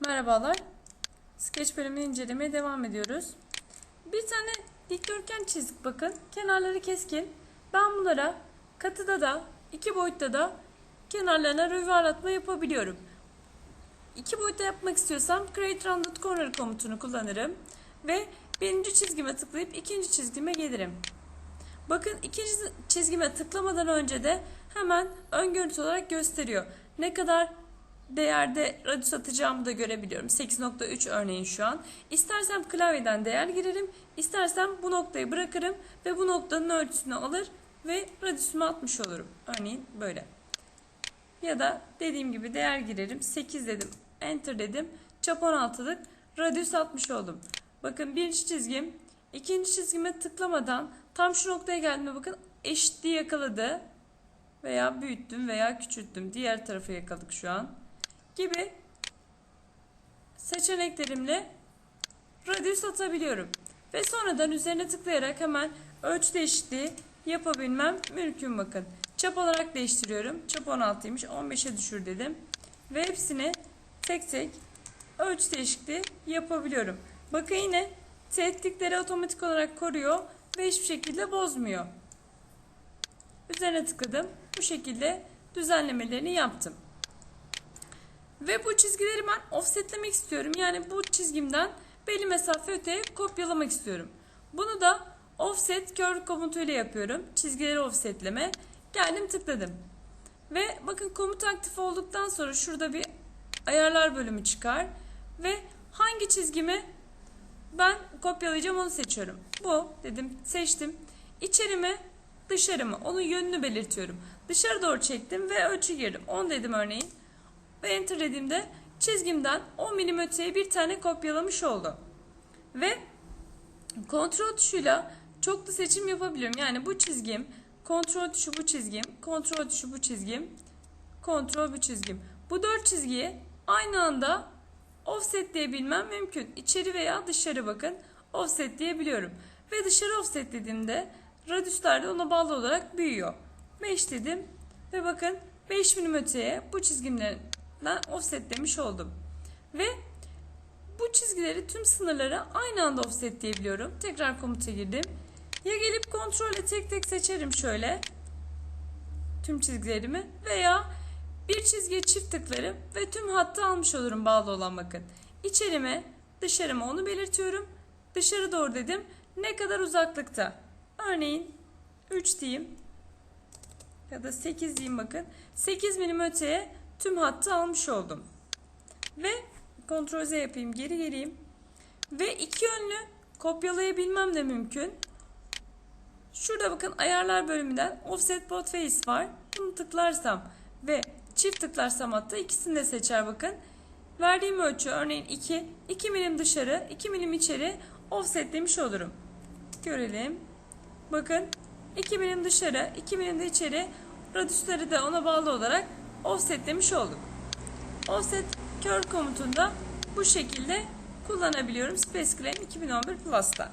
Merhabalar. Sketch bölümünü incelemeye devam ediyoruz. Bir tane dikdörtgen çizdik bakın. Kenarları keskin. Ben bunlara katıda da iki boyutta da kenarlarına rövarlatma yapabiliyorum. İki boyutta yapmak istiyorsam Create Rounded Corner komutunu kullanırım. Ve birinci çizgime tıklayıp ikinci çizgime gelirim. Bakın ikinci çizgime tıklamadan önce de hemen ön görüntü olarak gösteriyor. Ne kadar değerde radius atacağımı da görebiliyorum. 8.3 örneğin şu an. İstersem klavyeden değer girerim. istersem bu noktayı bırakırım ve bu noktanın ölçüsünü alır ve radiusumu atmış olurum. Örneğin böyle. Ya da dediğim gibi değer girerim. 8 dedim. Enter dedim. Çap 16'lık. Radius atmış oldum. Bakın birinci çizgim. ikinci çizgime tıklamadan tam şu noktaya geldiğimde bakın eşitliği yakaladı. Veya büyüttüm veya küçülttüm. Diğer tarafı yakaladık şu an. Gibi seçeneklerimle radius atabiliyorum. Ve sonradan üzerine tıklayarak hemen ölçü değişikliği yapabilmem mümkün bakın. Çap olarak değiştiriyorum. Çap 16'ymış. 15'e düşür dedim. Ve hepsini tek tek ölçü değişikliği yapabiliyorum. Bakın yine teğetlikleri otomatik olarak koruyor ve hiçbir şekilde bozmuyor. Üzerine tıkladım. Bu şekilde düzenlemelerini yaptım. Ve bu çizgileri ben offsetlemek istiyorum. Yani bu çizgimden belli mesafe öteye kopyalamak istiyorum. Bunu da offset curve komutuyla yapıyorum. Çizgileri offsetleme. Geldim tıkladım. Ve bakın komut aktif olduktan sonra şurada bir ayarlar bölümü çıkar. Ve hangi çizgimi ben kopyalayacağım onu seçiyorum. Bu dedim seçtim. İçeri mi dışarı mı onun yönünü belirtiyorum. Dışarı doğru çektim ve ölçü girdim. 10 dedim örneğin. Ve enter dediğimde çizgimden 10 milim öteye bir tane kopyalamış oldu. Ve kontrol tuşuyla çoklu seçim yapabiliyorum. Yani bu çizgim, kontrol tuşu bu çizgim, kontrol tuşu bu çizgim, kontrol bu çizgim. Bu dört çizgiyi aynı anda offset diyebilmem mümkün. İçeri veya dışarı bakın offset diyebiliyorum. Ve dışarı offset dediğimde radiuslar da ona bağlı olarak büyüyor. 5 dedim ve bakın 5 milim öteye bu çizgimlerden offset demiş oldum. Ve bu çizgileri tüm sınırlara aynı anda offset diyebiliyorum. Tekrar komuta girdim. Ya gelip kontrolle tek tek seçerim şöyle tüm çizgilerimi veya bir çizgiye çift tıklarım ve tüm hattı almış olurum bağlı olan bakın. İçerime dışarıma onu belirtiyorum. Dışarı doğru dedim. Ne kadar uzaklıkta? Örneğin 3 diyeyim ya da 8 diyeyim bakın. 8 milim öteye tüm hattı almış oldum. Ve kontrol Z yapayım geri geleyim. Ve iki yönlü kopyalayabilmem de mümkün. Şurada bakın ayarlar bölümünden offset both face var. Bunu tıklarsam ve çift tıklarsam hatta ikisini de seçer bakın. Verdiğim ölçü örneğin 2, 2 milim dışarı, 2 milim içeri offset demiş olurum. Görelim. Bakın 2 milim dışarı, 2 milim de içeri radiusları da ona bağlı olarak offset demiş olduk. Offset curve komutunda bu şekilde kullanabiliyorum Space Claim 2011 Plus'ta.